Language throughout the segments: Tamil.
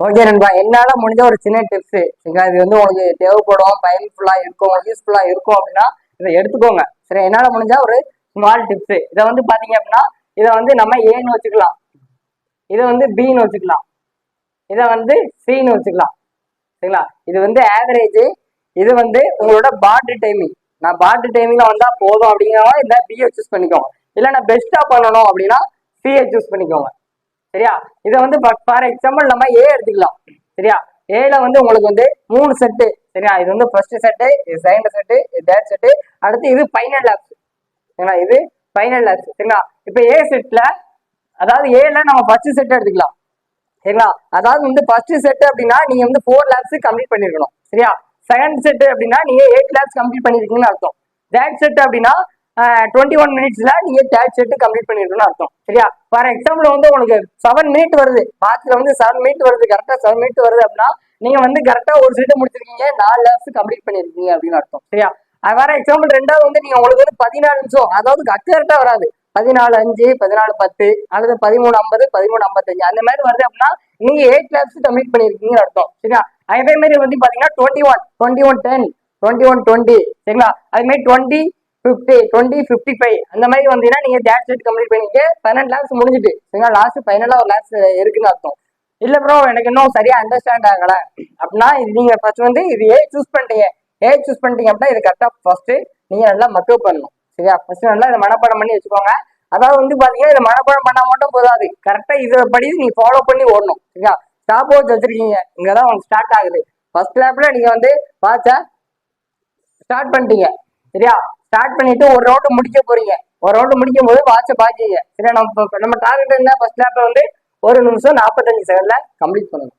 ஓகே நண்பா. என்னால முடிஞ்ச ஒரு சின்ன டிப்ஸ் சரிங்களா? இது வந்து உங்களுக்கு தேவைப்படும் பயன்ஃபுல்லா இருக்கும் யூஸ்ஃபுல்லா இருக்கும் அப்படின்னா இதை எடுத்துக்கோங்க. சரி என்னால முடிஞ்சா ஒரு ஸ்மால் டிப்ஸ் இதை வந்து பாத்தீங்க அப்படின்னா இதை வந்து நம்ம ஏன்னு வச்சுக்கலாம். இதை வந்து பின்னு வச்சுக்கலாம். இதை வந்து சின்னு வச்சுக்கலாம். சரிங்களா? இது வந்து ஆவரேஜ் இது வந்து உங்களோட பாட்டு டைமிங் நான் பாட்டு டைமிங்ல வந்தா போதும் அப்படிங்கிறவங்க இந்த பிஏ சூஸ் பண்ணிக்கோங்க. இல்லை நான் பெஸ்டா பண்ணணும் அப்படின்னா சிஏ சூஸ் பண்ணிக்கோங்க. சரியா? இதை வந்து ஃபார் எக்ஸாம்பிள் நம்ம ஏ எடுத்துக்கலாம். சரியா? ஏல வந்து உங்களுக்கு வந்து மூணு செட்டு சரியா? இது வந்து ஃபர்ஸ்ட் செட்டு இது செகண்ட் செட்டு இது தேர்ட் செட்டு அடுத்து இது ஃபைனல் லேப்ஸ் சரிங்களா? இது ஃபைனல் லேப்ஸ் சரிங்களா? இப்போ ஏ செட்டில் அதாவது ஏல நம்ம ஃபர்ஸ்ட் செட் எடுத்துக்கலாம். சரிங்களா? அதாவது வந்து ஃபர்ஸ்ட் செட் அப்படின்னா நீங்க வந்து ஃபோர் லேப்ஸ் கம்ப்ளீட் பண்ணிருக்கணும். சரியா? செகண்ட் செட் அப்படின்னா நீங்க எயிட் லேப்ஸ் கம்ப்ளீட் பண்ணிருக்கீங்கன்னு அர்த்தம். தேர்ட் செட் அப்படின்னா டுவெண்ட்டி ஒன் மினிட்ஸ்ல நீங்க டேட் செட்டு கம்ப்ளீட் பண்ணிருக்கணும்னு அர்த்தம். சரியா? ஃபார் எக்ஸாம்பிள் வந்து உங்களுக்கு செவன் மினிட் வருது. வாட்ச்ல வந்து செவன் மினிட் வருது. கரெக்டா செவன் மினிட் வருது அப்படின்னா நீங்க வந்து கரெக்டா ஒரு செட்டு முடிச்சிருக்கீங்க. நாலு லேப்ஸ் கம்ப்ளீட் பண்ணிருக்கீங்க அப்படின்னு அர்த்தம். சரியா? அது வேற எக்ஸாம்பிள் ரெண்டாவது வந்து நீங்க உங்களுக்கு வந்து பதினாலு நிமிஷம் அதாவது அக்கரெக்டா வராது. பதினாலு அஞ்சு பதினாலு பத்து அல்லது பதிமூணு ஐம்பது பதிமூணு ஐம்பத்தஞ்சு. அந்த மாதிரி வருது அப்படின்னா நீங்க எயிட் லேப்ஸ் கம்ப்ளீட் பண்ணிருக்கீங்கன்னு அர்த்தம். சரியா? அதே மாதிரி வந்து பாத்தீங்கன்னா twenty one twenty one ten twenty one twenty சரிங்களா? அது மாதிரி twenty fifty twenty fifty five அந்த மாதிரி வந்தீங்கன்னா நீங்கள் தேட் செட் கம்ப்ளீட் பண்ணிட்டு பன்னெண்டு லேப்ஸ் முடிஞ்சுட்டு. சரிங்களா? லாஸ்ட் ஃபைனலாக ஒரு லேப்ஸ் இருக்குன்னு அர்த்தம். இல்லை ப்ரோ எனக்கு இன்னும் சரியாக அண்டர்ஸ்டாண்ட் ஆகலை. அப்படின்னா இது நீங்கள் ஃபர்ஸ்ட் வந்து இது ஏ சூஸ் பண்ணிட்டீங்க. ஏ சூஸ் பண்ணிட்டீங்க அப்படின்னா இது கரெக்டாக ஃபஸ்ட்டு நீங்கள் நல்லா மக்கப் பண்ணணும். சரியா? ஃபர்ஸ்ட் நல்லா இதை மனப்பாடம் பண்ணி வச்சுக்கோங்க. அதாவது வந்து பார்த்தீங்கன்னா இதை மனப்பாடம் பண்ணால் மட்டும் போதாது. கரெக்டாக இதை படி நீ ஃபாலோ பண்ணி ஓடணும். சரியா? ஸ்டாப் வாட்ச் வச்சிருக்கீங்க. இங்கதான் உங்களுக்கு ஸ்டார்ட் ஆகுது. ஃபர்ஸ்ட் லேப்பில் நீங்கள் வந்து வாட்சை ஸ்டார்ட் பண்ணிட்டீங்க. சரியா? ஸ்டார்ட் பண்ணிட்டு ஒரு ரவுண்டு முடிக்க போறீங்க. ஒரு ரவுண்டு முடிக்கும் போது வாட்சை பாக்கீங்க. சரியா? நம்ம நம்ம டார்கெட் என்ன? ஃபர்ஸ்ட் லேப்ல வந்து ஒரு நிமிஷம் நாற்பத்தஞ்சு செகண்ட்ல கம்ப்ளீட் பண்ணணும்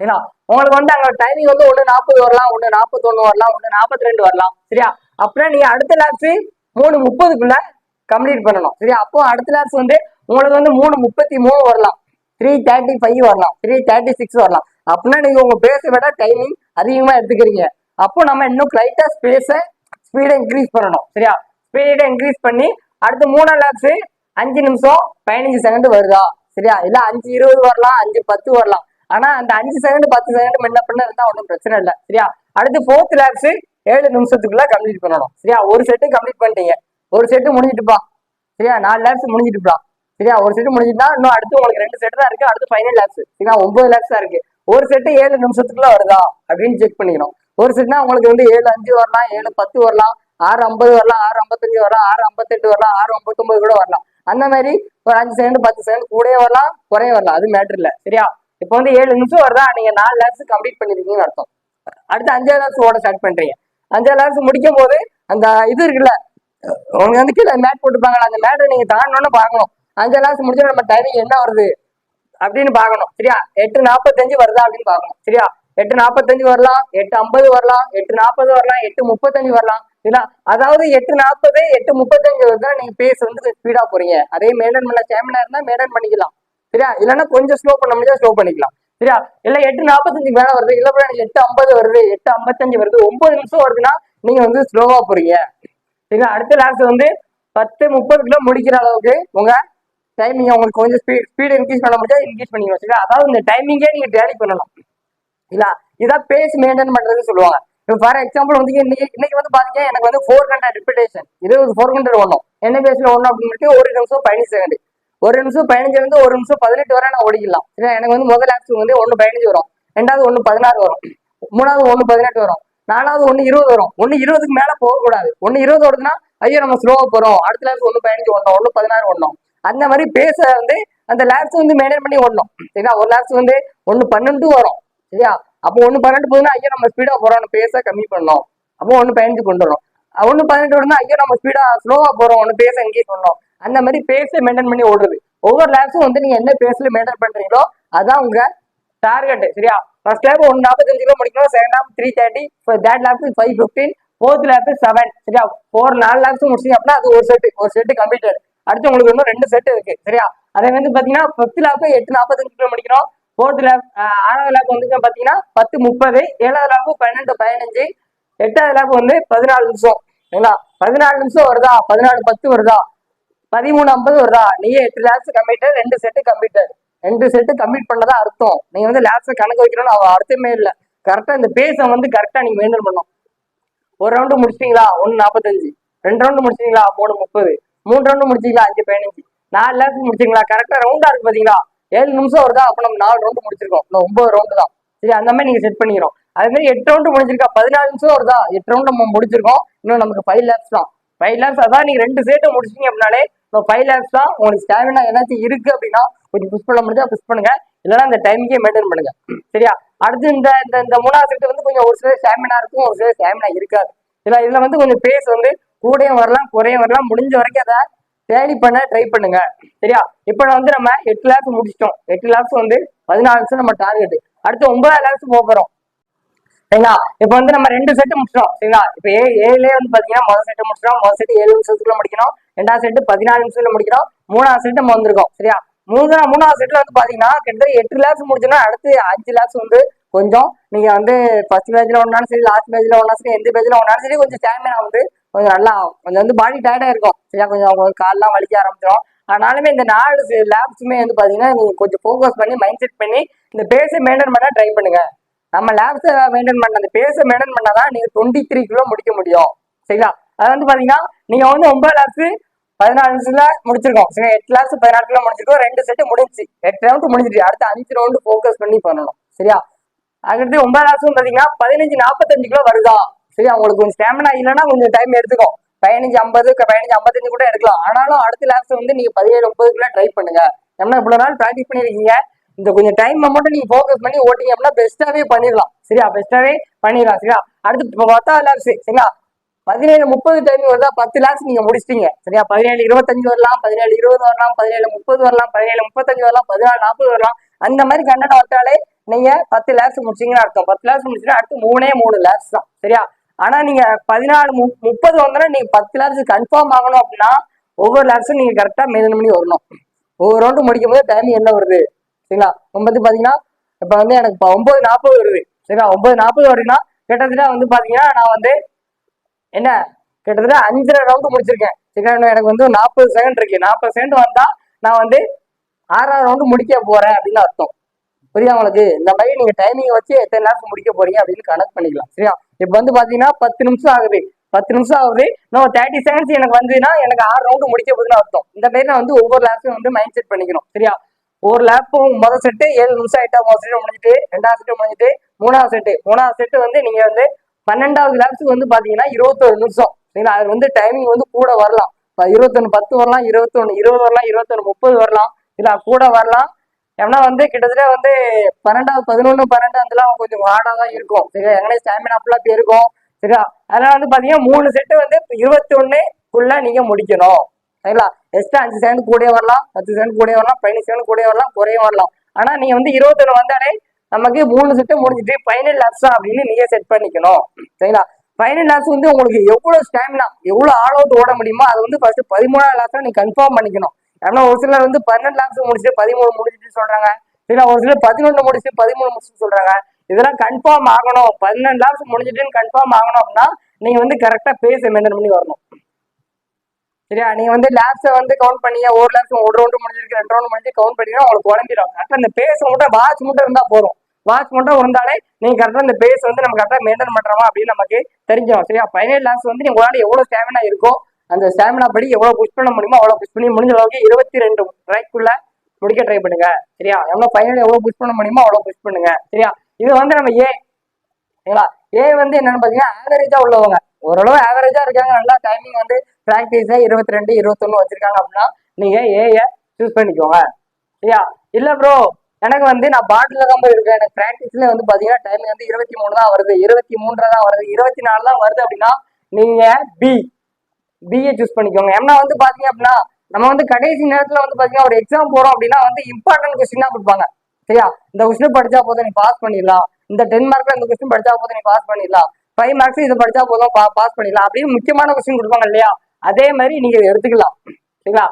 சரிங்களா உங்களுக்கு வந்து அங்க டைமிங் வந்து ஒன்று நாற்பது வரலாம் ஒன்று நாற்பத்தொன்னு வரலாம் ஒன்று நாற்பத்தி ரெண்டு வரலாம். சரியா? அப்படின்னா நீங்க அடுத்த லேப்ஸ் மூணு முப்பதுக்குள்ள கம்ப்ளீட் பண்ணணும். சரியா? அப்போ அடுத்த லேப்ஸ் வந்து உங்களுக்கு வந்து மூணு முப்பத்தி மூணு வரலாம். த்ரீ தேர்ட்டி ஃபைவ் வரலாம். த்ரீ தேர்ட்டி சிக்ஸ் வரலாம். அப்படின்னா நீங்க உங்க பேச விட டைமிங் அதிகமா எடுத்துக்கிறீங்க. அப்போ நம்ம இன்னும் கிரைட்டா ஸ்பேஸை ஸ்பீடை இன்க்ரீஸ் பண்ணணும் சரியா? ஸ்பீடை இன்க்ரீஸ் பண்ணி அடுத்து மூணு லேப்ஸ் அஞ்சு நிமிஷம் பதினஞ்சு செகண்ட் வருதா? சரியா? இல்ல அஞ்சு இருபது வரலாம் அஞ்சு பத்து வரலாம். ஆனா அந்த அஞ்சு செகண்ட் பத்து செகண்ட் முன்ன பண்ண இருந்தா ஒன்றும் பிரச்சனை இல்லை சரியா? அடுத்து ஃபோர்த் லேப்ஸ் ஏழு நிமிஷத்துக்குள்ள கம்ப்ளீட் பண்ணணும் சரியா? ஒரு செட்டு கம்ப்ளீட் பண்ணிட்டீங்க. ஒரு செட்டு முடிஞ்சிட்டுப்பா சரியா? நாலு லேப்ஸ் முடிஞ்சிட்டுப்பா சரியா? ஒரு செட்டு முடிஞ்சிட்டா இன்னும் அடுத்து உங்களுக்கு ரெண்டு செட் தான் இருக்கு அடுத்து ஃபைனல் லேப்ஸ் சரியா? ஒன்பது லேப்ஸ் தான் இருக்கு. ஒரு செட்டு ஏழு நிமிஷத்துக்குள்ள வருதா? அப்படின்னு செக் பண்ணிக்கணும். ஒரு செட்னா உங்களுக்கு வந்து ஏழு அஞ்சு வரலாம் ஏழு பத்து வரலாம் ஆறு ஐம்பது வரலாம் ஆறு ஐம்பத்தஞ்சு வரலாம் ஆறு ஐம்பத்தெட்டு வரலாம் ஆறு ஐம்பத்தொன்பது கூட வரலாம். அந்த மாதிரி ஒரு அஞ்சு செகண்ட் பத்து செகண்ட் கூடயே வரலாம் குறைய வரலாம். அது மேட்டர் இல்லை. சரியா? இப்போ வந்து ஏழு நிமிஷம் வருதா? நீங்க நாலு லேப்ஸ் கம்ப்ளீட் பண்ணிருக்கீங்கன்னு அர்த்தம். அடுத்து அஞ்சாவது லேப்ஸ் ஓட ஸ்டார்ட் பண்றீங்க. அஞ்சாவது லேப்ஸ் முடிக்கும் போது அந்த இது இருக்குல்ல உங்களுக்கு வந்து கீழே மேட் போட்டுப்பாங்களா அந்த மேட்டை நீங்க தாண்டணும்னு பார்க்கணும். அஞ்சாவது லேப்ஸ் முடிச்சா நம்ம டைமிங் என்ன வருது? அப்படின்னு பார்க்கணும். சரியா? எட்டு நாற்பத்தஞ்சு வருதா அப்படின்னு பார்க்கணும். சரியா? எட்டு நாற்பத்தஞ்சு வரலாம் எட்டு ஐம்பது வரலாம் எட்டு நாற்பது வரலாம் எட்டு முப்பத்தஞ்சு வரலாம். இல்லை அதாவது எட்டு நாற்பது எட்டு முப்பத்தஞ்சு வருதுன்னா நீங்க பேஸ் வந்து ஸ்பீடா போறீங்க. அதே மெயின்டைன் பண்ண ஸ்டாமினா இருந்தா மெயின்டைன் பண்ணிக்கலாம். சரியா? இல்லைன்னா கொஞ்சம் ஸ்லோ பண்ண முடிஞ்சா ஸ்லோ பண்ணிக்கலாம். சரியா? இல்ல எட்டு நாற்பத்தஞ்சு மேல வருது இல்ல எனக்கு எட்டு ஐம்பது வருது எட்டு ஐம்பத்தஞ்சு வருது ஒன்பது நிமிஷம் வருதுன்னா நீங்க வந்து ஸ்லோவா போறீங்க. சரிங்களா அடுத்த லேப்ஸ் வந்து பத்து முப்பது கிலோ முடிக்கிற அளவுக்கு உங்க டைமிங் உங்களுக்கு கொஞ்சம் ஸ்பீட் ஸ்பீடு இன்க்ரீஸ் பண்ண முடியாது இன்க்ரீஸ் பண்ணிக்கணும் சரிங்களா அதாவது இந்த டைமிங்கே நீங்க டேலி பண்ணணும். இல்ல இதான் பேஸ் மெயின்டைன் பண்றது சொல்லுவாங்க. இப்போ ஃபார் எக்ஸாம்பிள் வந்து இன்னைக்கு இன்னைக்கு வந்து பாத்தீங்கன்னா எனக்கு வந்து ஃபோர் ஹண்ட்ரட் ரிப்பிட்டேஷன் இருபது ஃபோர் ஹண்ட்ரட் ஒன்றும் என்ன பேஸ்ல ஒன்றும் அப்படின்னு ஒரு நிமிஷம் பதினஞ்சு செகண்ட் ஒரு நிமிஷம் பதினஞ்சுல இருந்து ஒரு நிமிஷம் பதினெட்டு வரை நான் ஓடிக்கலாம். ஏன்னா எனக்கு வந்து முதல் ஆப்ஸ் வந்து ஒன்று பதினஞ்சு வரும். ரெண்டாவது ஒன்று பதினாறு வரும். மூணாவது ஒன்று பதினெட்டு வரும். நாலாவது ஒன்று இருபது வரும். ஒன்று இருபதுக்கு மேலே போகக்கூடாது. ஒன்று இருபது ஓடுதுன்னா ஐயோ நம்ம ஸ்லோவாக போகிறோம் அடுத்த லேப்ஸ் ஒன்று பதினஞ்சு ஒன்றும் ஒன்று பதினாறு ஒன்றும் அந்த மாதிரி பேச வந்து அந்த லேப்ஸ் வந்து மெயின்டைன் பண்ணி ஓடணும். சரிங்களா ஒரு லேப்ஸ் வந்து ஒன்று பன்னெண்டு வரும். சரியா? அப்போ ஒன்று பன்னெண்டு போதுன்னா ஐயோ நம்ம ஸ்பீடா போறோம். பேச கம்மி பண்ணணும் அப்போ ஒன்று பதினஞ்சு கொண்டு வரும் ஒன்று பதினெட்டு வருதுன்னா ஐயோ நம்ம ஸ்பீடா ஸ்லோவா போறோம். ஒன்று பேச எங்கேஜ் பண்ணணும் அந்த மாதிரி பேச மெயின்டைன் பண்ணி ஓடுறது. ஒவ்வொரு லேப்ஸும் வந்து நீங்க என்ன பேஸ்ல மெயின்டைன் பண்றீங்களோ அதான் உங்க டார்கெட் சரியா? ஃபர்ஸ்ட் லேப் ஒன்று நாற்பத்தஞ்சு கிலோ முடிக்கணும். Second lap three thirty third lap five fifteen fourth lap seven சரியா? ஃபோர் நாலு லேப்ஸ் முடிச்சீங்க அப்படின்னா அது ஒரு செட்டு ஒரு செட்டு கம்ப்ளீட்டட் அடுத்து உங்களுக்கு இன்னும் ரெண்டு செட் இருக்கு சரியா? அதே வந்து பாத்தீங்கன்னா ஃபிஃப்த் லேப் எட்டு நாற்பத்தஞ்சு கிலோ முடிக்கணும். ஃபோர்த் லேப் ஆறாவது லேப் வந்து பார்த்தீங்கன்னா பத்து முப்பது ஏழாவது லேப் பன்னெண்டு பதினஞ்சு எட்டாவது லேப் வந்து பதினாலு நிமிஷம். சரிங்களா பதினாலு நிமிஷம் வருதா? பதினாலு பத்து வருதா? பதிமூணு ஐம்பது வருதா? நீயே எட்டு லேப்ஸ் கம்ப்யூட்டர் ரெண்டு செட்டு கம்ப்ளீட்டட் ரெண்டு செட்டு கம்ப்ளீட் பண்ணதா அர்த்தம். நீங்க வந்து லேப்ஸை கணக்கு வைக்கணும்னு அவன் அர்த்தமே இல்லை. கரெக்டா இந்த பேஸை வந்து கரெக்டா நீங்க மெயின்டைன் பண்ணணும். ஒரு ரவுண்டு முடிச்சிட்டீங்களா? ஒன்னு நாற்பத்தஞ்சு ரெண்டு ரவுண்டு முடிச்சிட்டீங்களா? மூணு முப்பது. மூணு ரவுண்டு முடிச்சிங்களா அஞ்சு பதினஞ்சு. நாலு லேப்ஸ் முடிச்சிங்களா கரெக்டா ரவுண்டா இருக்கு பாத்தீங்களா? ஏழு நிமிஷம் வருதா? அப்ப நம்ம நாலு ரவுண்டு முடிச்சிருக்கோம். இன்னும் ஒன்பது ரவுண்டு தான். சரி அந்த மாதிரி நீங்க செட் பண்ணிக்கிறோம். அதே மாதிரி எட்டு ரவுண்டு முடிஞ்சிருக்கா? பதினாலு நிமிஷம் வருதா? எட்டு ரவுண்டு நம்ம முடிச்சிருக்கோம். இன்னும் நமக்கு ஃபைவ் லேப்ஸ் தான். ஃபைவ் லேப்ஸ் அதான் நீங்க ரெண்டு சேட்டை முடிச்சிங்க அப்படின்னாலே இப்போ ஃபைவ் லேப்ஸ் தான் உங்களுக்கு ஸ்டாமினா ஏதாச்சும் இருக்கு அப்படின்னா கொஞ்சம் புஷ் பண்ண முடிஞ்சா புஷ் பண்ணுங்க. இல்லைன்னா அந்த டைமுக்கே மெயின்டைன் பண்ணுங்க. சரியா? அடுத்து இந்த இந்த இந்த மூணாவது செட்டு வந்து கொஞ்சம் ஒரு சில ஸ்டாமினா இருக்கும் ஒரு சில ஸ்டாமினா இருக்காது. இல்ல இதுல வந்து கொஞ்சம் பேஸ் வந்து கூடயும் வரலாம் குறையும் வரலாம். முடிஞ்ச வரைக்கும் அதை தேடி பண்ண ட்ரை பண்ணுங்க. சரியா? இப்போ வந்து நம்ம எட்டு லேப்ஸ் முடிச்சிட்டோம். எட்டு லேப்ஸ் வந்து பதினாலு லட்சம் நம்ம டார்கெட் அடுத்து ஒன்பதாயிரம் லேப்ஸ் போக போறோம். சரிங்களா? இப்போ வந்து நம்ம ரெண்டு செட்டு முடிச்சிட்டோம். சரிங்களா? இப்போ ஏ ஏழுலே வந்து பாத்தீங்கன்னா முதல் செட்டு முடிச்சிட்டோம். முதல் செட்டு ஏழு நிமிஷத்துக்குள்ள முடிக்கணும். ரெண்டாவது செட்டு பதினாலு நிமிஷத்துல முடிக்கிறோம் மூணாவது செட்டு நம்ம வந்திருக்கோம். சரியா? மூணு மூணாவது செட்ல வந்து பாத்தீங்கன்னா கிட்டத்தட்ட எட்டு லேப்ஸ் முடிச்சோம்னா அடுத்து அஞ்சு லேப்ஸ் வந்து கொஞ்சம் நீங்க வந்து ஃபர்ஸ்ட் பேஜ்ல ஒன்னாலும் சரி லாஸ்ட் பேஜ்ல ஒன்னாலும் சரி எந்த பேஜ்ல ஒன்னாலும் சரி கொஞ்சம் ஸ்டாமினா வந்து கொஞ்சம் நல்லா கொஞ்சம் வந்து பாடி டயர்டா இருக்கும். சரியா? கொஞ்சம் அவங்க கால்லாம் வலிக்க ஆரம்பிச்சிடும் ஆனாலுமே இந்த நாலு லேப்ஸுமே வந்து பாத்தீங்கன்னா நீங்க கொஞ்சம் ஃபோக்கஸ் பண்ணி மைண்ட் செட் பண்ணி இந்த பேஸை மெயின்டைன் பண்ண ட்ரை பண்ணுங்க. நம்ம லேப்ஸை மெயின்டைன் பண்ண அந்த பேஸை மெயின்டைன் பண்ணாதான் நீங்க டுவெண்ட்டி த்ரீ கிலோ முடிக்க முடியும். சரிங்களா அது வந்து பாத்தீங்கன்னா நீங்க வந்து ஒன்பது லேப்ஸ் பதினாலு நிமிஷத்துல முடிச்சிருக்கோம். சரி எட்டு லேப்ஸ் பதினாலு கிலோ முடிச்சிருக்கோம். ரெண்டு செட்டு முடிஞ்சுச்சு. எட்டு ரவுண்டு முடிஞ்சிட்டு அடுத்து அஞ்சு ரவுண்டு ஃபோக்கஸ் பண்ணி பண்ணணும். சரியா? அடுத்து ஒன்பது லேப்ஸும் பாத்தீங்கன்னா பதினஞ்சு நாற்பத்தஞ்சு கிலோ வருதா? சரி அவங்களுக்கு கொஞ்சம் ஸ்டாமினா இல்லைன்னா கொஞ்சம் டைம் எடுத்துக்கும் பதினஞ்சு ஐம்பது பதினஞ்சு ஐம்பத்தஞ்சு கூட எடுக்கலாம். ஆனாலும் அடுத்த லேப்ஸ் வந்து நீங்க பதினேழு முப்பது ட்ரை பண்ணுங்க. ஏன்னா இவ்வளவு நாள் ப்ராக்டிஸ் பண்ணிருக்கீங்க இந்த கொஞ்சம் டைம் மட்டும் நீங்க ஃபோக்கஸ் பண்ணி ஓட்டிங்க அப்படின்னா பெஸ்ட்டாவே பண்ணிடலாம். சரியா? பெஸ்ட்டாவே பண்ணிடலாம். சரியா? அடுத்து பத்தாவது லேப்ஸ் சரிங்களா பதினேழு முப்பது டைம் வருதா? பத்து லேக்ஸ் நீங்க முடிச்சிட்டீங்க. சரியா? பதினேழு இருபத்தஞ்சு வரலாம். பதினேழு இருபது வரலாம். பதினேழு முப்பது வரலாம். பதினேழு முப்பத்தஞ்சு வரலாம். பதினாலு நாற்பது வரலாம். அந்த மாதிரி கண்டனம் வந்தாலே நீங்க பத்து லேக்ஸ் முடிச்சிங்கன்னு அர்த்தம். பத்து லேக்ஸ் முடிச்சுன்னா அடுத்து மூணே மூணு லேக்ஸ் தான். சரியா? ஆனா நீங்க பதினாலு மு- முப்பது வந்தோன்னா நீங்க பத்து லேப்ஸ் கன்ஃபார்ம் ஆகணும் அப்படின்னா ஒவ்வொரு லேப்ஸும் நீங்க கரெக்டா மெயின்டைன் பண்ணி வரணும். ஒவ்வொரு ரவுண்டு முடிக்கும் போது டைம் என்ன வருது? சரிங்களா? ஒன்பது பாத்தீங்கன்னா இப்ப வந்து எனக்கு இப்போ ஒன்பது நாற்பது வருது. சரிங்களா? ஒன்பது நாற்பது வருதுன்னா கிட்டத்தட்ட வந்து பாத்தீங்கன்னா நான் வந்து என்ன? கிட்டத்தட்ட அஞ்சரை ரவுண்டு முடிச்சிருக்கேன். சரிங்களா? எனக்கு வந்து நாற்பது செகண்ட் இருக்கு. நாற்பது செகண்ட் வந்தா நான் வந்து ஆறாவது ரவுண்டு முடிக்க போறேன் அப்படின்னு அர்த்தம். புரியுதா உங்களுக்கு இந்த மாதிரி நீங்க டைமிங் வச்சு எத்தனை நேரத்துக்கு முடிக்க போறீங்க அப்படின்னு கனெக்ட் பண்ணிக்கலாம். சரியா? இப்போ வந்து பாத்தீங்கன்னா பத்து நிமிஷம் ஆகுது. பத்து நிமிஷம் ஆகுது. நான் தேர்ட்டி செகண்ட்ஸ் எனக்கு வந்ததுன்னா எனக்கு ஆறு ரவுண்டு முடிக்க போகுதுன்னு அர்த்தம். இந்த மாதிரி நான் வந்து ஒவ்வொரு லேப்ஸும் வந்து மைண்ட் செட் பண்ணிக்கணும். சரியா? ஒரு லேப்பும் முதல் செட்டு ஏழு நிமிஷம் ஆயிட்டா முதல் செட்டு முடிஞ்சிட்டு ரெண்டாவது செட்டு முடிஞ்சிட்டு மூணாவது செட்டு மூணாவது செட்டு வந்து நீங்க வந்து பன்னெண்டாவது லேப்ஸுக்கு வந்து பாத்தீங்கன்னா இருபத்தொரு நிமிஷம். சரிங்களா? அது வந்து டைமிங் வந்து கூட வரலாம். இருபத்தொன்னு பத்து வரலாம் இருபத்தொன்னு இருபது வரலாம் இருபத்தொன்னு முப்பது வரலாம். இல்ல கூட வரலாம். ஏன்னா வந்து கிட்டத்தட்ட வந்து பன்னெண்டாவது பதினொன்று பன்னெண்டு அதெல்லாம் கொஞ்சம் ஹார்டாக தான் இருக்கும். சரியா? எங்கன்னா ஸ்டாமினா ஃபுல்லாக போய் இருக்கும். சரியா? அதனால வந்து பார்த்தீங்கன்னா மூணு செட்டு வந்து இருபத்தி ஒன்றுக்குள்ள நீங்கள் முடிக்கணும். சரிங்களா? எக்ஸ்ட்ரா அஞ்சு செகண்ட் கூடயே வரலாம் பத்து செகண்ட் கூடயே வரலாம் பதினஞ்சு செகண்ட் கூடயே வரலாம் குறையும் வரலாம். ஆனால் நீங்கள் வந்து இருபத்தொன்று வந்தாலே நமக்கு மூணு செட்டு முடிஞ்சிட்டு ஃபைனல் லேப்ஸ் அப்படின்னு நீங்கள் செட் பண்ணிக்கணும். சரிங்களா? ஃபைனல் லேப்ஸ் வந்து உங்களுக்கு எவ்வளோ ஸ்டாமினா எவ்வளோ ஆல் அவுட் ஓட முடியுமோ அது வந்து ஃபர்ஸ்ட் பதிமூணாவது லேப்ஸ் நீங்கள் கன்ஃபார்ம் பண்ணிக்கணும். ஏன்னா ஒரு சிலர் வந்து பன்னெண்டு லேப்ஸ் முடிச்சுட்டு பதிமூணு முடிச்சுட்டு சொல்றாங்க. இல்ல ஒரு சிலர் பதினொன்று முடிச்சு பதிமூணு முடிச்சுட்டு சொல்றாங்க. இதெல்லாம் கன்ஃபார்ம் ஆகணும். பன்னெண்டு லாக்ஸ் முடிஞ்சிட்டுன்னு கன்ஃபார்ம் ஆகணும் அப்படின்னா நீங்க வந்து கரெக்டா பேச மெயின்டைன் பண்ணி வரணும். சரியா? நீங்க வந்து லேப்ஸை வந்து கவுண்ட் பண்ணீங்க ஒரு லேப்ஸ் ஒரு ரவுண்டு முடிஞ்சிருக்கு ரெண்டு ரவுண்டு முடிஞ்சு கவுண்ட் பண்ணீங்கன்னா உங்களுக்கு குழம்பிடும் கரெக்டாக இந்த பேஸ் மட்டும் வாட்ச் மட்டும் இருந்தா போதும். வாட்ச் மட்டும் இருந்தாலே நீங்க கரெக்டாக இந்த பேஸ் வந்து நம்ம கரெக்டாக மெயின்டைன் பண்றோமா அப்படின்னு நமக்கு தெரிஞ்சிடும் சரியா? பதினேழு லேப்ஸ் வந்து நீங்க உங்களால எவ்வளவு ஸ்டாமினா இருக்கோ அந்த ஸ்டாமினா படி எவ்வளவு புஷ் பண்ண முடியுமோ அவ்வளவு புஷ் பண்ணி முடிஞ்ச அளவுக்கு இருபத்தி ரெண்டு ட்ரைக்குள்ள முடிக்க ட்ரை பண்ணுங்க. சரியா? எவ்வளவு ஃபைனல் எவ்வளவு புஷ் பண்ண முடியுமோ அவ்வளவு புஷ் பண்ணுங்க. சரியா? இது வந்து நம்ம ஏ சரிங்களா? ஏ வந்து என்னன்னு பாத்தீங்கன்னா ஆவரேஜா உள்ளவங்க. ஓரளவு ஆவரேஜா இருக்காங்க. நல்லா டைமிங் வந்து பிராக்டிஸா இருபத்தி ரெண்டு இருபத்தொன்னு வச்சிருக்காங்க அப்படின்னா நீங்க ஏய சூஸ் பண்ணிக்கோங்க. சரியா? இல்ல ப்ரோ எனக்கு வந்து நான் பாட்டில் தான் போய் இருக்கேன். எனக்கு பிராக்டிஸ்ல வந்து பாத்தீங்கன்னா டைமிங் வந்து இருபத்தி மூணு தான் வருது. இருபத்தி மூன்று தான் வருது. இருபத்தி நாலு தான் வருது அப்படின்னா நீங்க பி பிஏ சூஸ் பண்ணிக்கோங்க. ஏன்னா வந்து பாத்தீங்க அப்படின்னா நம்ம வந்து கடைசி நேரத்துல வந்து பாத்தீங்கன்னா ஒரு எக்ஸாம் போறோம் அப்படின்னா வந்து இம்பார்ட்டன்ட் கொஸ்டின் தான் கொடுப்பாங்க. சரியா? இந்த கொஸ்டின் படிச்சா போதும் நீ பாஸ் பண்ணிடலாம். இந்த டென் மார்க்ல இந்த கொஸ்டின் படிச்சா போதும் நீ பாஸ் பண்ணிடலாம். ஃபைவ் மார்க்ஸ் இதை படிச்சா போதும் பாஸ் பண்ணிடலாம் அப்படின்னு முக்கியமான கொஸ்டின் கொடுப்பாங்க இல்லையா? அதே மாதிரி நீங்க எடுத்துக்கலாம். சரிங்களா?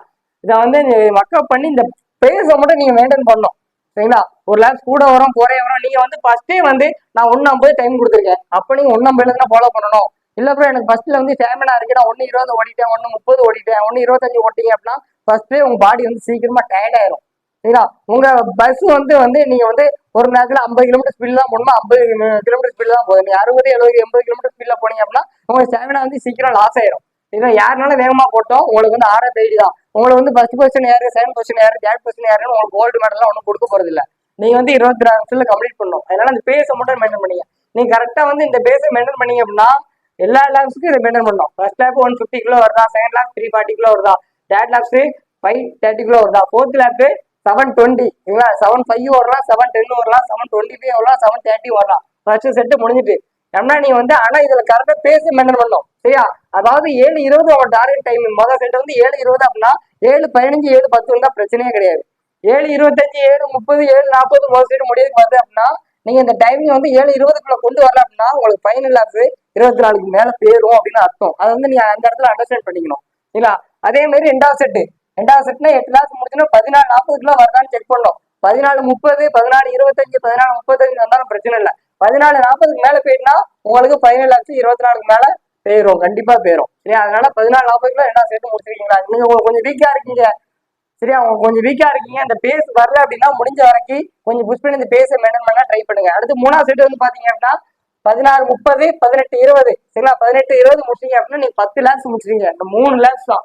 இதை வந்து மக்கப் பண்ணி இந்த பேஸை மட்டும் நீங்க மெயின்டைன் பண்ணணும். சரிங்களா? ஒரு லேக்ஸ் கூட வரும் குறைய வரும். நீங்க வந்து ஃபர்ஸ்டே வந்து நான் ஒன்னு ஐம்பது டைம் கொடுத்துருக்கேன். அப்ப நீங்க ஒன்னு ஐம்பதுல தான் ஃபாலோ பண்ணணும். இல்ல ப்ரோ எனக்கு ஃபர்ஸ்ட்ல வந்து ஸ்டாமினா இருக்கு நான் ஒன்னு இருபது ஓடிட்டேன் ஒன்னு முப்பது ஓடிட்டேன் ஒன்னு இருபத்தஞ்சு ஓட்டிங்க அப்படின்னா ஃபர்ஸ்டே உங்க பாடி வந்து சீக்கிரமா டயர்ட் ஆயிரும். சரிங்களா உங்க பஸ் வந்து வந்து நீங்க வந்து ஒரு மணி நேரத்துல ஐம்பது கிலோமீட்டர் ஸ்பீட் தான் போகணுமா? ஐம்பது கிலோமீட்டர் ஸ்பீடில் தான் போகுது நீ அறுபது எழுபது எண்பது கிலோமீட்டர் ஸ்பீட்ல போனீங்க அப்படின்னா உங்க ஸ்டாமினா வந்து சீக்கிரம் லாஸ் ஆயிரும். இல்லை யாருனாலும் வேகமா போட்டோம் உங்களுக்கு வந்து ஆற தேடி தான். உங்களுக்கு வந்து ஃபர்ஸ்ட் பொசிஷன் யாரு செகண்ட் பொசிஷன் யாரு தேர்ட் பொசிஷன் யாருன்னு உங்களுக்கு கோல்டு மெடல்லாம் ஒன்றும் கொடுக்க போறது இல்லை நீங்க வந்து இருபத்தி நாலு நிமிஷத்துல கம்ப்ளீட் பண்ணணும். அதனால அந்த பேஸை மட்டும் மெயின்டைன் பண்ணீங்க. நீங்க கரெக்டா வந்து இந்த பேஸை மெயின்டைன் பண்ணீங்க அப்படின்னா எல்லா லேப்ஸுக்கும் இதை மெயின்டைன் பண்ணணும். First lap one fifty kilo வருதா? Second lap three forty kilo வருதா? Third laps five thirty kilo வருதா? ஃபோர்த் லேப் செவன் டுவெண்ட்டி சரிங்களா? செவன் ஃபைவ் வரலாம் செவன் டென் வரலாம் செவன் டுவெண்ட்டி ஃபைவ் வரலாம் செவன் தேர்ட்டி வரலாம் ஃபர்ஸ்ட் செட்டு முடிஞ்சிட்டு. ஏன்னா நீ வந்து ஆனா இதுல கரெக்டா பேசி மெயின்டைன் பண்ணும் சரியா? அதாவது ஏழு இருபது அவன் டார்கெட் டைம் மொதல் செட் வந்து ஏழு இருபது அப்படின்னா ஏழு பதினஞ்சு ஏழு பத்து வந்தா பிரச்சனையே கிடையாது. ஏழு இருபத்தஞ்சு ஏழு முப்பது ஏழு நாற்பது முதல் செட் முடியுதுக்கு வருது அப்படின்னா நீங்க இந்த டைமிங் வந்து ஏழு இருபதுக்குள்ள கொண்டு வரல அப்படின்னா உங்களுக்கு ஃபைனல் லேப்ஸ் இருபத்தி நாலுக்கு மேல போயிரும் அப்படின்னு அர்த்தம். அதை வந்து நீ அந்த இடத்துல அண்டர்ஸ்டாண்ட் பண்ணிக்கணும். இல்ல அதே மாதிரி ரெண்டாவது செட்டு ரெண்டாவது செட்னா எட்டு கிளாஸ் முடிச்சுன்னா பதினாலு நாற்பது கிலோ வருதான்னு செக் பண்ணணும். பதினாலு முப்பது பதினாலு இருபத்தஞ்சு பதினாலு முப்பத்தஞ்சு வந்தாலும் பிரச்சனை இல்லை. பதினாலு நாற்பதுக்கு மேல போயிட்டுனா உங்களுக்கு ஃபைனல் லட்சம் இருபத்தி நாலுக்கு மேல போயிரும் கண்டிப்பா போயிரும் சரியா? அதனால பதினாலு நாற்பதுக்குள்ள ரெண்டாவது செட்டு முடிச்சிருக்கீங்களா நீங்க உங்களுக்கு கொஞ்சம் வீக்கா இருக்கீங்க. சரியா? அவங்க கொஞ்சம் வீக்கா இருக்கீங்க. அந்த பேஸ் வரல அப்படின்னா முடிஞ்ச வரைக்கும் கொஞ்சம் புஷ் பண்ணி இந்த பேஸை மெயின்டைன் பண்ண ட்ரை பண்ணுங்க. அடுத்து மூணாவது செட்டு வந்து பாத்தீங்க அப்படின்னா பதினாறு முப்பது பதினெட்டு இருபது. சரிங்களா? பதினெட்டு இருபது முடிச்சீங்க அப்படின்னா நீங்க பத்து லேக்ஸ் முடிச்சிருங்க இந்த மூணு லேக்ஸ் தான்.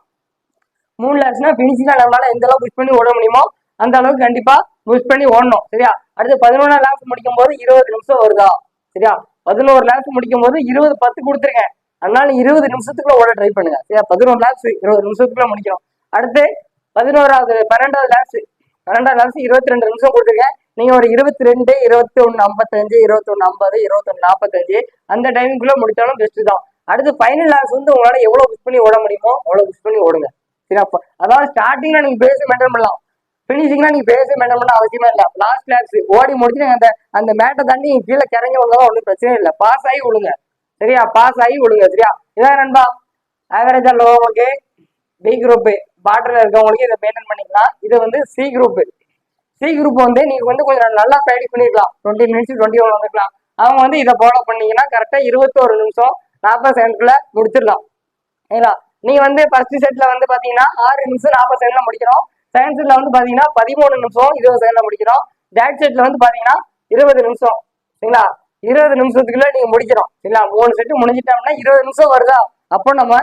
மூணு லேக்ஸ்னா பினிஷிங்கா நம்மளால எந்த அளவுக்கு புஷ் பண்ணி ஓட முடியுமோ அந்த அளவுக்கு கண்டிப்பா புஷ் பண்ணி ஓடணும். சரியா? அடுத்து பதினொன்னா லேக்ஸ் முடிக்கும் போது இருபது நிமிஷம் வருதா? சரியா? பதினோரு லேக்ஸ் முடிக்கும் போது இருபது பத்து கொடுத்துருங்க. அதனால இருபது நிமிஷத்துக்குள்ள ஓட ட்ரை பண்ணுங்க. சரியா? பதினோரு லேக்ஸ் இருபது நிமிஷத்துக்குள்ள முடிக்கணும். அடுத்து பதினோராவது பன்னெண்டாவது லேக்ஸ் பன்னெண்டாவது லேக்ஸ் இருபத்தி ரெண்டு நிமிஷம் கொடுத்துருக்கேன் நீங்க ஒரு இருபத்தி ரெண்டு இருபத்தி ஒன்னு ஐம்பத்தஞ்சு இருபத்தி ஒன்னு ஐம்பது இருபத்தொன்னு நாற்பத்தஞ்சு அந்த டைமுக்குள்ள முடித்தாலும் பெஸ்ட் தான். அடுத்து ஃபைனல் லேக்ஸ் வந்து உங்களால எவ்வளவு புஷ் பண்ணி ஓட முடியுமோ அவ்வளவு புஷ் பண்ணி ஓடுங்க. சரியா அதாவது ஸ்டார்டிங்ல நீங்க பேசி மெயின்டைன் பண்ணலாம். ஃபினிஷிங்னா நீங்க பேசி மெயின்டைன் பண்ண அவசியமே இல்லை. லாஸ்ட் லேக்ஸ் ஓடி முடிச்சு நீங்கள் அந்த அந்த மேட்டை தாண்டி நீங்க கீழே கிறங்க விழுந்தாலும் ஒன்றும் பிரச்சனை இல்லை. பாஸ் ஆகி விழுங்க சரியா? பாஸ் ஆகி விழுங்க சரியா? இதான் நண்பா. ஆவரேஜா லோ ஓகே பி குரூப் பாட்டில் இருக்கவங்களுக்கு இதை மெயின்டைன் பண்ணிக்கலாம். இது வந்து சி குரூப் சி குரூப் வந்து நீங்க வந்து கொஞ்சம் நல்லா ப்ராக்டிஸ் பண்ணிருக்கலாம். டுவெண்ட்டி மினிட்ஸ் டுவெண்ட்டி ஒன் வந்துக்கலாம் அவங்க வந்து இதை ஃபாலோ பண்ணீங்கன்னா கரெக்டாக இருபத்தோரு நிமிஷம் நாற்பது செகண்ட்ல முடிச்சிடலாம். சரிங்களா? நீங்க வந்து ஃபர்ஸ்ட் செட்ல வந்து பாத்தீங்கன்னா ஆறு நிமிஷம் நாற்பது செகண்ட்ல முடிக்கிறோம் செகண்ட் செட்ல வந்து பாத்தீங்கன்னா பதிமூணு நிமிஷம் இருபது செகண்ட்ல முடிக்கிறோம் பேக் செட்ல வந்து பாத்தீங்கன்னா இருபது நிமிஷம். சரிங்களா? இருபது நிமிஷத்துக்குள்ள நீங்க முடிக்கிறோம் சரிங்களா? மூணு செட்டு முடிஞ்சிட்டோம்னா இருபது நிமிஷம் வருதா? அப்போ நம்ம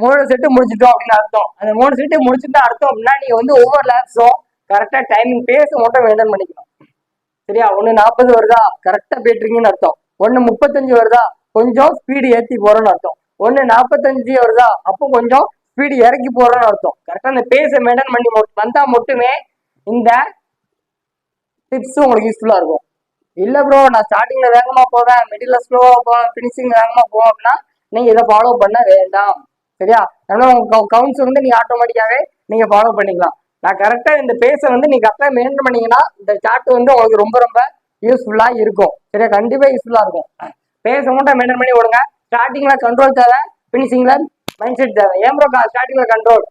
மூணு செட்டு முடிச்சிட்டோம் அப்படின்னு அர்த்தம். அந்த மூணு செட்டு முடிச்சுட்டா அர்த்தம் அப்படின்னா நீங்க வந்து ஒவ்வொரு லேப்ஸும் கரெக்டா டைமிங் பேஸ் மட்டும் மெயின்டைன் பண்ணிக்கணும். சரியா? ஒண்ணு நாற்பது வருதா? கரெக்டா போயிட்டுருங்கன்னு அர்த்தம். ஒன்று முப்பத்தஞ்சு வருதா? கொஞ்சம் ஸ்பீடு ஏற்றி போறோம்னு அர்த்தம். ஒன்று நாற்பத்தஞ்சு வருதா? அப்போ கொஞ்சம் ஸ்பீடு இறக்கி போகிறோன்னு அர்த்தம். கரெக்டா அந்த பேஸை மெயின்டைன் பண்ணி வந்தால் மட்டுமே இந்த டிப்ஸும் உங்களுக்கு யூஸ்ஃபுல்லா இருக்கும். இல்லை ப்ரோ நான் ஸ்டார்டிங்கில் வேகமா போவேன் மிடில் ஸ்லோவாக போவேன் ஃபினிஷிங் வேகமாக போவேன் அப்படின்னா நீங்க இதை ஃபாலோ பண்ண வேண்டாம். சரியா? அதனால உங்கள் கவுன்ஸ் வந்து நீங்க ஆட்டோமேட்டிக்காகவே நீங்க ஃபாலோ பண்ணிக்கலாம். நான் கரெக்டாக இந்த பேஸை வந்து நீங்க அப்போ மெயின்டைன் பண்ணீங்கன்னா இந்த சார்ட் வந்து உங்களுக்கு ரொம்ப ரொம்ப யூஸ்ஃபுல்லாக இருக்கும். சரியா? கண்டிப்பாக யூஸ்ஃபுல்லாக இருக்கும். பேச மட்டும் மெயின்டைன் பண்ணி விடுங்க. ஸ்டார்டிங்கில் கண்ட்ரோல் தேவை. ஃபினிஷிங்கில் மைண்ட் செட் தேவை. ஏன் ப்ரோ ஸ்டார்டிங்கில் கண்ட்ரோல்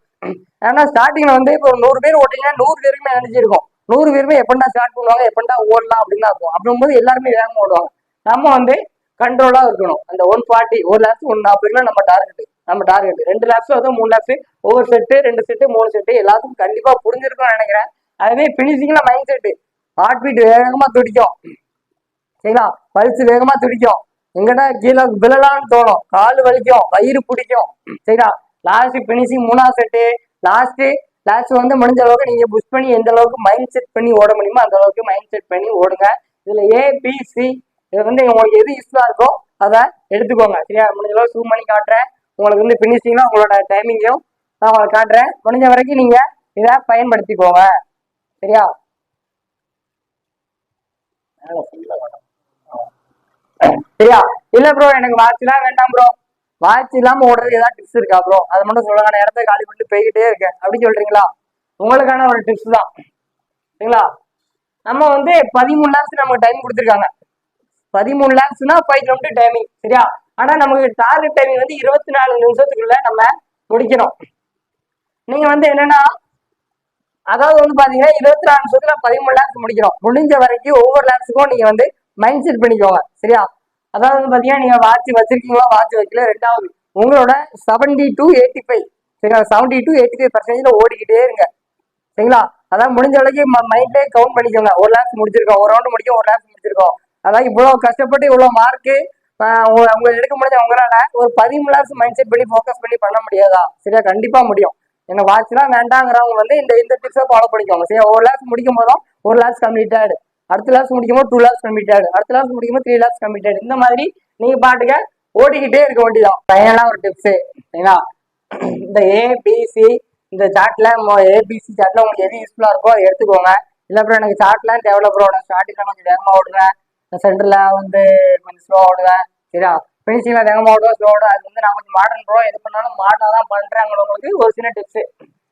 ஏன்னா ஸ்டார்டிங்கில் வந்து இப்போ ஒரு நூறு பேர் ஓட்டிங்கன்னா நூறு பேருக்குமே எனர்ஜி இருக்கும். நூறு பேருமே எப்பண்டா ஸ்டார்ட் பண்ணுவாங்க எப்பண்டா ஓடலாம் அப்படின்னு இருக்கும். அப்படிங்கும்போது எல்லாருமே வேகமாக ஓடுவாங்க. நம்ம வந்து கண்ட்ரோலாக இருக்கணும். அந்த ஒன் ஃபார்ட்டி ஒரு லேக்ஸ் ஒன் நாற்பதுல நம்ம டார்கெட்டு நம்ம டார்கெட் ரெண்டு லேப்ஸ் அதுவும் மூணு லேப்ஸ் ஒவ்வொரு செட்டு ரெண்டு செட்டு மூணு செட்டு எல்லாத்துக்கும் கண்டிப்பா புரிஞ்சிருக்கும்னு நினைக்கிறேன். அதுவே பினிஷிங்ல மைண்ட் செட்டு ஹார்ட் பீட் வேகமா துடிக்கும். சரிங்களா? பல்ஸ் வேகமா துடிக்கும். எங்கடா கீழே விழலாம்னு தோணும். கால் வலிக்கும். வயிறு பிடிக்கும். சரிங்களா? லாஸ்ட் பினிஷிங் மூணாவது செட்டு லாஸ்ட் லாஸ்ட் வந்து முடிஞ்ச அளவுக்கு நீங்க புஷ் பண்ணி எந்த அளவுக்கு மைண்ட் செட் பண்ணி ஓட முடியுமோ அந்த அளவுக்கு மைண்ட் செட் பண்ணி ஓடுங்க. இதுல ஏ பி சி இது வந்து உங்களுக்கு எது யூஸ்ஃபுல்லா இருக்கோ அதை எடுத்துக்கோங்க. சரியா? முடிஞ்ச அளவுக்கு ஜூம் பண்ணி காட்டுறேன். உங்களுக்கு வந்து ஃபினிஷிங்னா உங்களோட டைமிங்கையும் நான் உங்களுக்கு காட்டுறேன். முடிஞ்ச வரைக்கும் நீங்கள் இதை பயன்படுத்திக்கோங்க. சரியா? ஆ சரியா? இல்ல ப்ரோ எனக்கு வாட்ச் எல்லாம் வேண்டாம் ப்ரோ வாட்ச் இல்லாம ஓடுறது ஏதாவது டிப்ஸ் இருக்கா ப்ரோ அது மட்டும் சொல்லுங்க. நான் இடத்த காலி பண்ணிட்டு போய்கிட்டே இருக்கேன். அப்படின்னு சொல்றீங்களா? உங்களுக்கான ஒரு டிப்ஸ் தான். சரிங்களா? நம்ம வந்து பதிமூணு லேக்ஸ் நமக்கு டைம் கொடுத்துருக்காங்க. பதிமூணு லேக்ஸ்னா ஃபைவ் கிலோமீட்டர் டைமிங் சரியா? ஆனா நமக்கு டார்கெட் டைமிங் வந்து இருபத்தி நாலு நிமிஷத்துக்குள்ள நம்ம முடிக்கிறோம் நீங்க வந்து என்னன்னா அதாவது வந்து பாத்தீங்கன்னா இருபத்தி நாலு நிமிஷத்துல பதிமூணு லேக்ஸ் முடிக்கிறோம். முடிஞ்ச வரைக்கும் ஒவ்வொரு லேக்ஸுக்கும் நீங்க வந்து மைண்ட் செட் பண்ணிக்கோங்க சரியா? அதாவது வந்து பாத்தீங்கன்னா நீங்க வாட்ச் வச்சிருக்கீங்களா? வாட்ச் வைக்கல. ரெண்டாவது உங்களோட செவன்டி டு எயிட்டி ஃபைவ் சரிங்களா? செவன்டி டு எயிட்டி ஃபைவ் பர்சன்டேஜ்ல ஓடிக்கிட்டே இருங்க. சரிங்களா? அதான் முடிஞ்ச அளவுக்கு மைண்ட்லேயே கவுண்ட் பண்ணிக்கோங்க. ஒரு லேக்ஸ் முடிச்சிருக்கோம். ஒரு ரவுண்டு முடிக்கும் ஒரு லேக்ஸ் முடிச்சிருக்கோம். அதான் இவ்வளோ கஷ்டப்பட்டு இவ்வளோ மார்க்கு அவங்க எடுக்க முடிஞ்ச உங்களால ஒரு பதிமூணு லேக்ஸ் மைண்ட் செட் பண்ணி ஃபோக்கஸ் பண்ணி பண்ண முடியாதா? சரியா? கண்டிப்பா முடியும். என்ன வாட்ச்லாம் வேண்டாங்கிறவங்க வந்து இந்த இந்த டிப்ஸை ஃபாலோ பண்ணிக்கோங்க. சரியா? ஒரு லேக்ஸ் முடிக்கும் போதும் ஒரு லேக்ஸ் கம்ப்ளீட்டட் அடுத்த லேக்ஸ் முடிக்கும் போது டூ லேக்ஸ் கம்ப்ளீட்டட் அடுத்த லேக்ஸ் முடிக்கும் போது த்ரீ லேக்ஸ் கம்ப்ளீட்டட் இந்த மாதிரி நீங்க பாட்டுக்க ஓடிக்கிட்டே இருக்க வேண்டியதான் ஃபைனலா ஒரு டிப்ஸ் சரிங்களா? இந்த ஏபிசி இந்த சாட்ல ஏபிசி சாட்ல உங்களுக்கு எது யூஸ்ஃபுல்லா இருக்கோ அதை எடுத்துக்கோங்க. இல்லை அப்புறம் எனக்கு சாட்லாம் தேவையில்ல ப்ரோ நான் ஸ்டார்டிங்ல கொஞ்சம் வேகமா ஓடுறேன். சென்டர்ல வந்து கொஞ்சம் ஸ்லோ ஓடுவேன் சரியா ஃபினிஷிங்ல வேகமா ஓடுவேன் ஸ்லோ ஓடுவேன் அது வந்து நான் கொஞ்சம் மாடர்ன் ப்ரோ எது பண்ணாலும் மாடர்னா தான் பண்றாங்களுக்கு ஒரு சின்ன டிப்ஸ்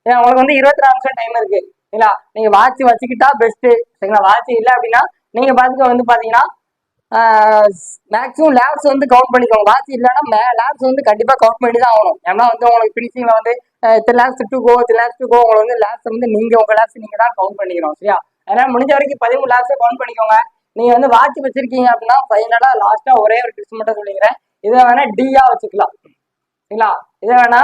ஏன்னா உங்களுக்கு வந்து இருபத்தி நாலு நிமிஷம் டைம் இருக்கு. சரிங்களா? நீங்க வாட்ச் வச்சுக்கிட்டா பெஸ்ட் சரிங்களா? வாட்ச் இல்லை அப்படின்னா நீங்க பாத்துக்க வந்து பாத்தீங்கன்னா மேக்ஸிமம் லேப்ஸ் வந்து கவுண்ட் பண்ணிக்கோங்க. வாட்ச் இல்லைன்னா லேப்ஸ் வந்து கண்டிப்பா கவுண்ட் பண்ணி தான் ஆகணும். ஏன்னா வந்து உங்களுக்கு ஃபினிஷிங்ல வந்து இத்தனை லேப்ஸ் டூ கோ இத்தனை லேப்ஸ் டூ கோ உங்களுக்கு வந்து லேப்ஸ் வந்து நீங்க உங்க லேப்ஸ் நீங்க தான் கவுண்ட் பண்ணிக்கணும். சரியா? அதனால முடிஞ்ச வரைக்கும் பதிமூணு லேப்ஸை கவுண்ட் பண்ணிக்கோங்க. நீங்க வந்து வாட்ச் வச்சிருக்கீங்க அப்படின்னா ஃபைனலா லாஸ்டா ஒரே ஒரு டிப்ஸ் மட்டும் சொல்லிக்கிறேன். இதை வேணா டியா வச்சுக்கலாம். சரிங்களா? இதை வேணா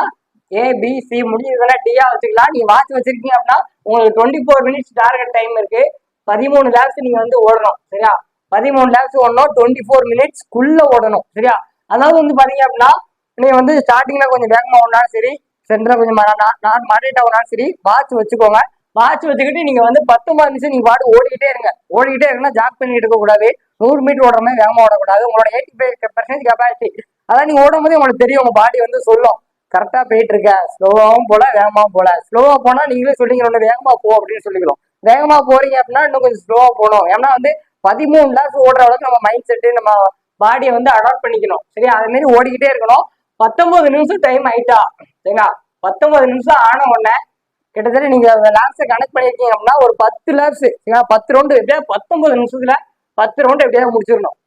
ஏ பி சி முடிஞ்சது டியா வச்சுக்கலாம். நீங்க வாட்ச் வச்சிருக்கீங்க அப்படின்னா உங்களுக்கு twenty four minutes target time இருக்கு. பதிமூணு லேப்ஸ் நீங்க வந்து ஓடணும். சரியா பதிமூணு லேப்ஸ் ஓடணும் டுவெண்ட்டி ஃபோர் மினிட்ஸ்க்குள்ள ஓடணும். சரியா? அதாவது வந்து பாத்தீங்க அப்படின்னா நீங்க வந்து ஸ்டார்டிங்ல கொஞ்சம் வேகமா ஓடினாலும் சரி சென்டர்ல கொஞ்சம் நான் மாடேட்டா சரி வாட்ச் வச்சுக்கோங்க. வாட்ச் வச்சுக்கிட்டு நீங்க வந்து பத்தொன்பது நிமிஷம் நீங்க பாட்டு ஓடிக்கிட்டே இருங்க. ஓடிக்கிட்டே இருங்கன்னா ஜாக் பண்ணிட்டு இருக்க கூடாது. நூறு மீட்டர் ஓடுற மாதிரி வேகமா ஓடக்கூடாது. உங்களோட எயிட்டி ஃபைவ் பர்சன்ட் கெப்பாசிட்டி அதான் நீங்க ஓடும் போது உங்களுக்கு தெரியும். உங்க பாடி வந்து சொல்லும். கரெக்டா போயிட்டு இருக்க ஸ்லோவாகவும் போல வேகமாவும் போல. ஸ்லோவா போனா நீங்களே சொல்லிங்க ஒன்று வேகமா போ அப்படின்னு சொல்லிக்கலாம் வேகமா போறீங்க அப்படின்னா இன்னும் கொஞ்சம் ஸ்லோவா போகணும். ஏன்னா வந்து பதிமூணு லேக்ஸ் ஓடுற அளவுக்கு நம்ம மைண்ட் செட்டு நம்ம பாடியை வந்து அடாப்ட் பண்ணிக்கணும். சரியா? அதே மாதிரி ஓடிக்கிட்டே இருக்கணும். பத்தொன்பது நிமிஷம் டைம் ஆயிட்டா. சரிங்களா? பத்தொன்பது நிமிஷம் ஆன உடனே கிட்டத்தட்ட நீங்க லேப்ஸை கனெக்ட் பண்ணிருக்கீங்க அப்படின்னா ஒரு பத்து லேப்ஸ் பத்து ரவுண்டு எப்படியா பத்தொன்பது நிமிஷத்துல பத்து ரவுண்டு எப்படியாவது முடிச்சிடணும்.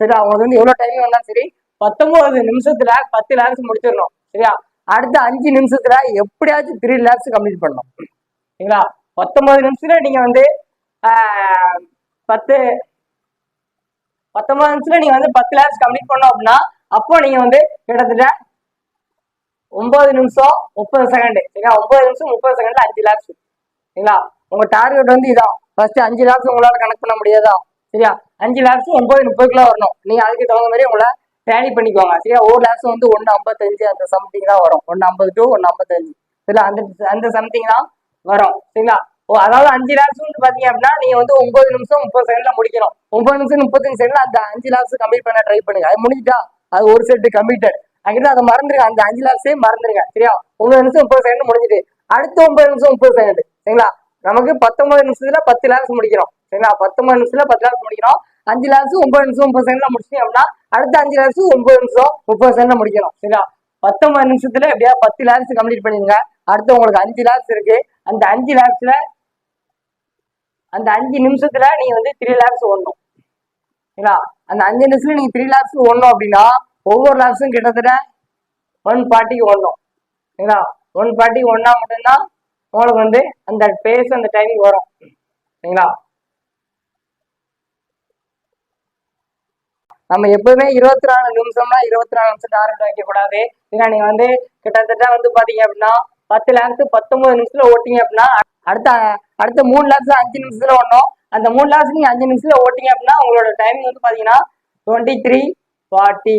சரி அவங்களுக்கு வந்து எவ்வளவு டைம் வந்தாலும் சரி பத்தொன்பது நிமிஷத்துல பத்து லேப்ஸ் முடிச்சிடணும். சரியா? அடுத்த அஞ்சு நிமிஷத்துல எப்படியாச்சும் த்ரீ லேப்ஸ் கம்ப்ளீட் பண்ணணும். சரிங்களா? பத்தொன்பது நிமிஷத்துல நீங்க வந்து பத்து பத்தொன்பது நிமிஷத்துல நீங்க வந்து பத்து லேப்ஸ் கம்ப்ளீட் பண்ணோம் அப்படின்னா அப்போ நீங்க வந்து கிட்டத்தட்ட ஒன்பது நிமிஷம் முப்பது செகண்ட் சரிங்களா? ஒன்பது நிமிஷம் முப்பது செகண்ட்ல அஞ்சு லேக்ஸ் சரிங்களா? உங்க டார்கெட் வந்து இதான். ஃபர்ஸ்ட் அஞ்சு லேக்ஸ் உங்களால கனெக்ட் பண்ண முடியாதா? சரியா? அஞ்சு லேக்ஸ் ஒன்பது முப்பதுக்குள்ள வரணும். நீங்க அதுக்கு தகுந்த மாதிரி உங்களை டேலி பண்ணிக்கோங்க. சரியா? ஒரு லேக்ஸ் வந்து ஒன்று ஐம்பத்தஞ்சு அந்த சம்திங் தான் வரும். ஒன்று ஐம்பது டு ஒன்று ஐம்பத்தஞ்சு. சரிங்களா அந்த அந்த சம்திங் தான் வரும். சரிங்களா? ஓ அதாவது அஞ்சு லேக்ஸ் வந்து பாத்தீங்க அப்படின்னா நீங்க வந்து ஒன்பது நிமிஷம் முப்பது செகண்ட்ல முடிக்கணும். ஒன்பது நிமிஷம் முப்பத்தஞ்சு செகண்ட்ல அந்த அஞ்சு லேக்ஸ் கம்ப்ளீட் பண்ண ட்ரை பண்ணுங்க. அது முடிஞ்சிட்டா? அது ஒரு செட் கம்ப்ளீட்டட் அங்கிருந்து அதை மறந்துருங்க. அந்த அஞ்சு லேக்ஸே மறந்துருங்க. சரியா? ஒன்பது நிமிஷம் முப்பது செகண்ட் முடிஞ்சிட்டு அடுத்த ஒன்பது நிமிஷம் முப்பது செகண்ட் சரிங்களா? நமக்கு பத்தொன்பது நிமிஷத்துல பத்து லேக்ஸ் முடிக்கிறோம். சரிங்களா? பத்தொன்பது நிமிஷத்துல பத்து லேக்ஸ் முடிக்கிறோம். அஞ்சு லேக்ஸ் ஒன்பது நிமிஷம் முப்பது செகண்ட்ல முடிச்சிட்டோம் அப்படின்னா அடுத்த அஞ்சு லேக்ஸ் ஒன்பது நிமிஷம் முப்பது செகண்ட்ல முடிக்கணும். சரிங்களா? பத்தொன்பது நிமிஷத்துல எப்படியா பத்து லேக்ஸ் கம்ப்ளீட் பண்ணிடுங்க அடுத்து உங்களுக்கு அஞ்சு லேக்ஸ் இருக்கு. அந்த அஞ்சு லேக்ஸ்ல அந்த அஞ்சு நிமிஷத்துல நீங்க வந்து த்ரீ லேக்ஸ் ஓடணும். சரிங்களா? அந்த அஞ்சு நிமிஷத்துல நீங்க த்ரீ லேக்ஸ் ஓடணும் அப்படின்னா ஒவ்வொரு லேக்ஸும் கிட்டத்தட்ட ஒன் பார்ட்டிக்கு ஒன்றும் சரிங்களா? ஒன் பார்ட்டிக்கு ஒன்றா மட்டும்தான் உங்களுக்கு வந்து அந்த பேஸ் அந்த டைமிங் வரும். சரிங்களா? நம்ம எப்பவுமே இருபத்தி நாலு நிமிஷம்னா இருபத்தி நாலு நிமிஷம் டார்கெட் வைக்க கூடாது ஏன்னா நீங்க வந்து கிட்டத்தட்ட வந்து பாத்தீங்க அப்படின்னா பத்து லேக்ஸ் பத்தொன்பது நிமிஷத்துல ஓட்டிங்க அப்படின்னா அடுத்த அடுத்த மூணு லேக்ஸ் அஞ்சு நிமிஷத்துல ஓடணும். அந்த மூணு லேக்ஸ் நீங்க அஞ்சு நிமிஷத்துல ஓட்டிங்க அப்படின்னா உங்களோட டைமிங் வந்து பாத்தீங்கன்னா டுவெண்ட்டி த்ரீ ஃபார்ட்டி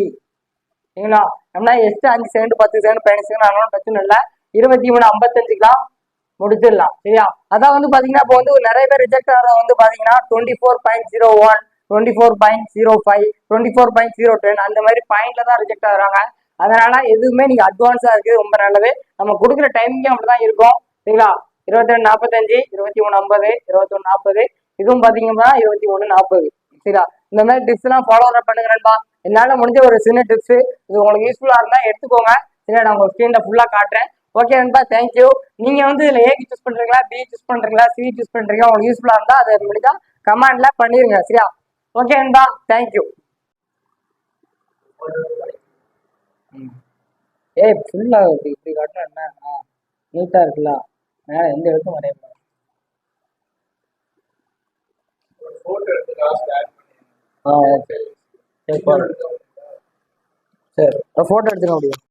சரிங்களா நம்மளா எஸ்ட் அஞ்சு செகண்ட் பத்து செகண்ட் பதினஞ்சு செகண்ட் ஆனாலும் பிரச்சனை இல்லை. இருபத்தி மூணு ஐம்பத்தஞ்சுக்கெல்லாம் முடிச்சிடலாம். சரியா? அதான் வந்து பாத்தீங்கன்னா இப்போ வந்து நிறைய பேர் ரிஜெக்ட் ஆகிறத வந்து பாத்தீங்கன்னா twenty four point zero one twenty four point zero five twenty four point zero ten அந்த மாதிரி பாயிண்ட்ல தான் ரிஜெக்ட் ஆகுறாங்க. அதனால எதுவுமே நீங்க அட்வான்ஸா இருக்கு ரொம்ப நல்லது. நம்ம கொடுக்குற டைமிங்கே அப்படிதான் இருக்கும். சரிங்களா? இருபத்தி ரெண்டு நாற்பத்தஞ்சு இருபத்தி மூணு ஐம்பது இருபத்தி ஒன்று நாற்பது இதுவும் பாத்தீங்கன்னா இருபத்தி ஒன்று நாற்பது சரிங்களா இந்த மாதிரி டிப்ஸ் எல்லாம் ஃபாலோ பண்ணுங்க நண்பா. என்னால முடிஞ்ச ஒரு சின்ன டிப்ஸ் இது உங்களுக்கு யூஸ்ஃபுல்லா இருந்தா எடுத்துக்கோங்க. சரியா நான் உங்க ஸ்க்ரீன்ல ஃபுல்லா காட்டுறேன். ஓகே நண்பா தேங்க்யூ நீங்க வந்து இதுல ஏ சூஸ் பண்றீங்களா பி சூஸ் பண்றீங்களா சி சூஸ் பண்றீங்களா உங்களுக்கு யூஸ்ஃபுல்லா இருந்தா அதை முடிஞ்சா கமெண்ட்ல பண்ணிருங்க சரியா? ஓகே நண்பா தேங்க்யூ ஏய் ஃபுல்லா இப்படி இப்படி காட்டினா என்ன? நீட்டா இருக்குல்ல. அதனால எந்த எழுத்தும் வரைய முடியாது ஆ ஓகே. சரி போதும். சரி. ஃபோட்டோ எடுத்துக்க முடியும்